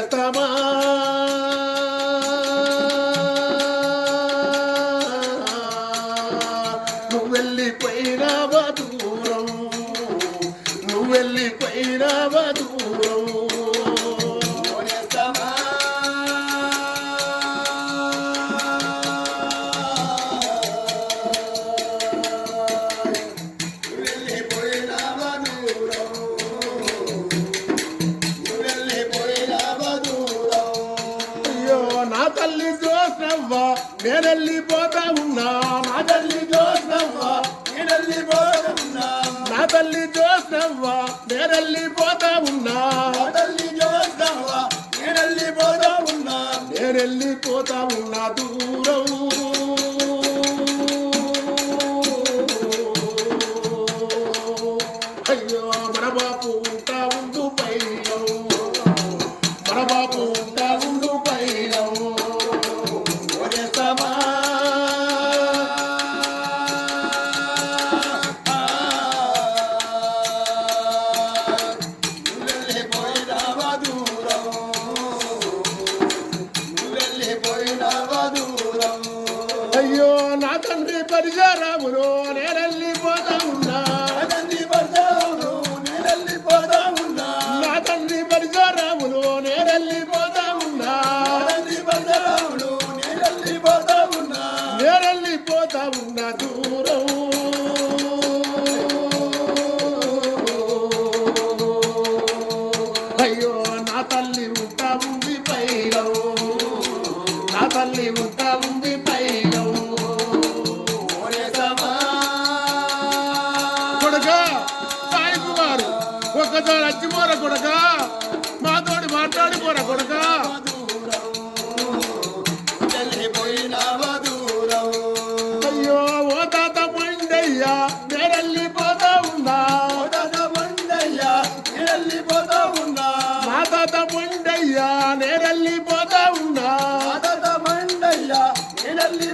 தமா జోస్దవ్వా నేనల్లి పోతా ఉన్నా. తల్లి నేనల్లి పోతా ఉన్నా. నేనెల్లి పోతా ఉన్నా దూరం. అయ్యో మన బాపు ఉంటా ఉండు పై మన బాపు నా తండ్రి పరిజారాములో నేనెళ్ళిపోతా.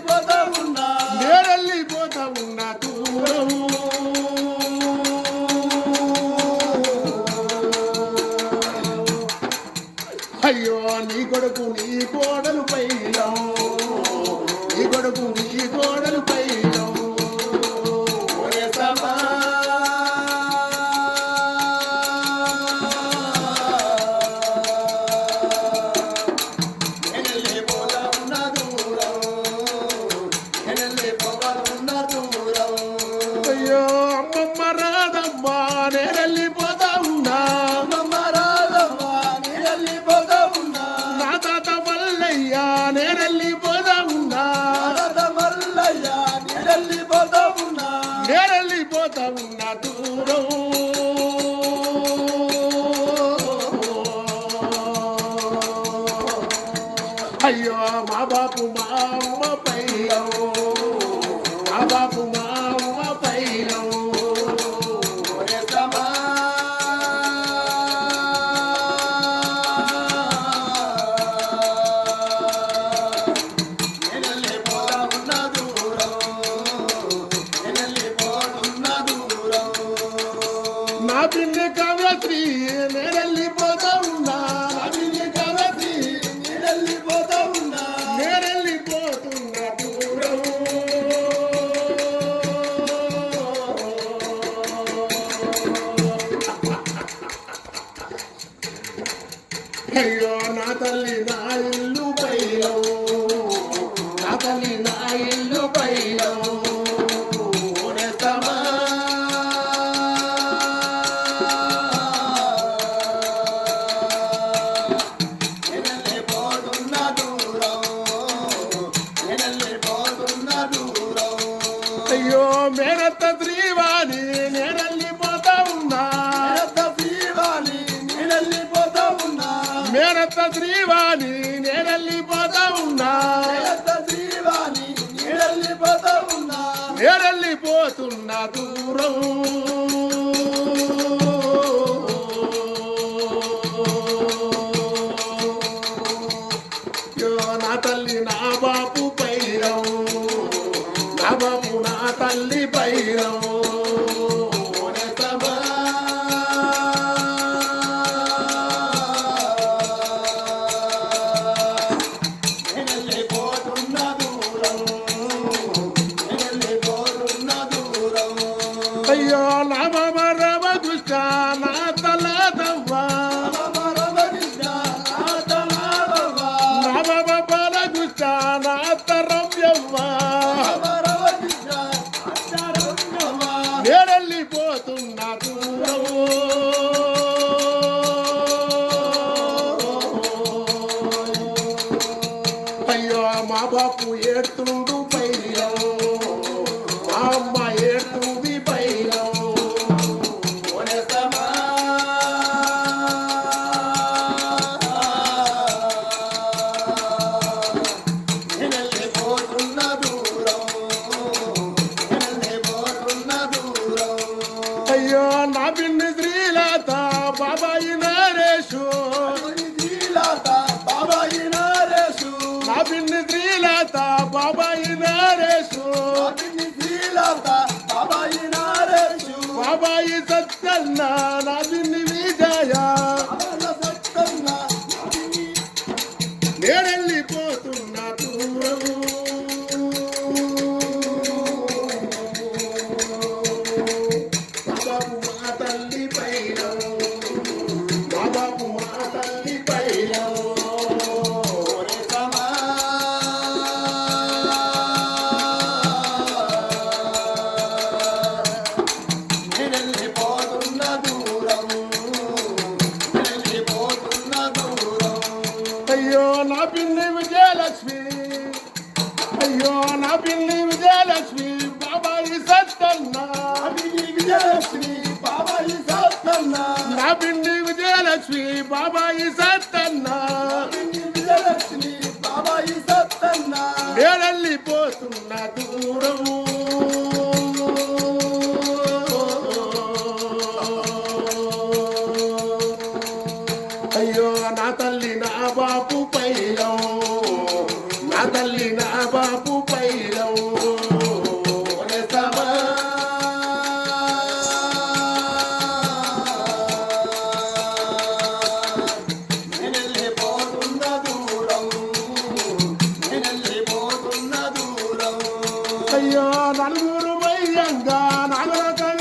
Brother. మా బాపు మా అమ్మ పైలవు మా బాపు మా అమ్మ పైలవు నా అయ్యో నా తల్లి నా ఇల్లు పైలో. వెళ్ళిపోతున్న దూరం. బాబాయి నరేషు. బాబాయి నరేషు నా పిన్ని శ్రీలత బాబాయి నరేషు. శ్రీలత బాబాయి నరేషు బాబాయి సత్యన్న నా పిన్ని విజయ నేడెళ్ళిపో బాబాయి సత్తన్నా విజయలక్ష్మి బాబాయి సత్తన్నా ఏడల్లిపోతున్న దూరము. అయ్యో నా తల్లి నా బాపుపై అయ్యో నలుగురు మయ్యంగా నలుగురు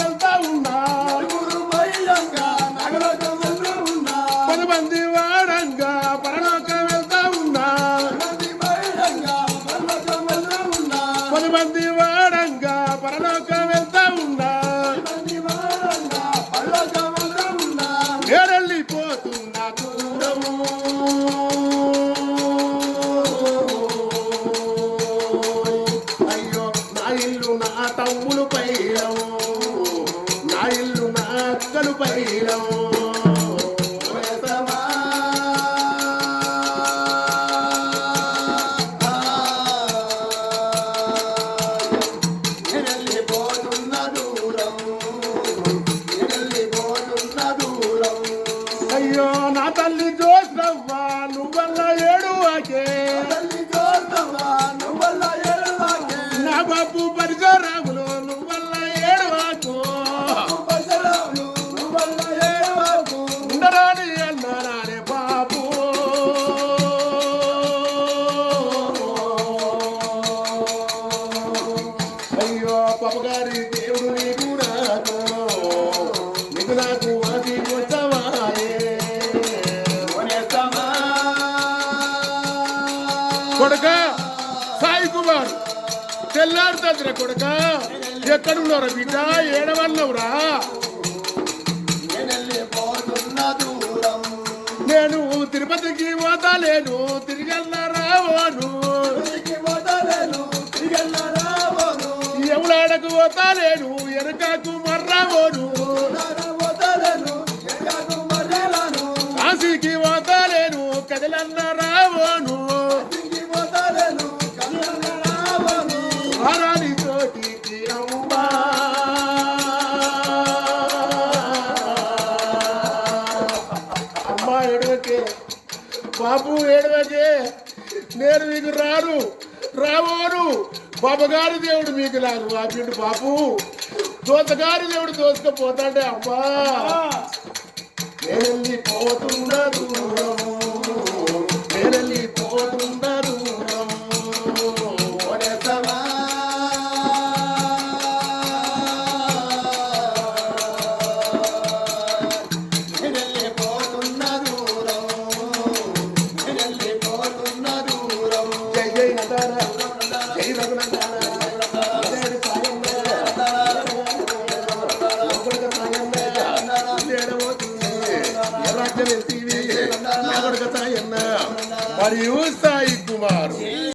బాపు పరిసరాములు నువ్వల్ల ఏడవాకు. ఉండరాని అన్నారే బాపు అయ్యో పాపగారి దేవుడు నీకు నాకు నీకు నాకు కాదురా కొడక. ఎక్కడున్నారా బిడ్డ? ఏడవల్లవురా నేను తిరుపతికి పోతాలేను తిరిగెళ్ళారావోను ఎవలాడకు పోతాలేను ఎనకాకు మర్రావోను బాబు ఏడవజే నేను మీకు రాను రావోను. బాబగారి దేవుడు మీకు రాను. బాపిండు బాబు దోతగారి దేవుడు దోసుకపోతాడే అమ్మా. నేను పోతున్నా దూరము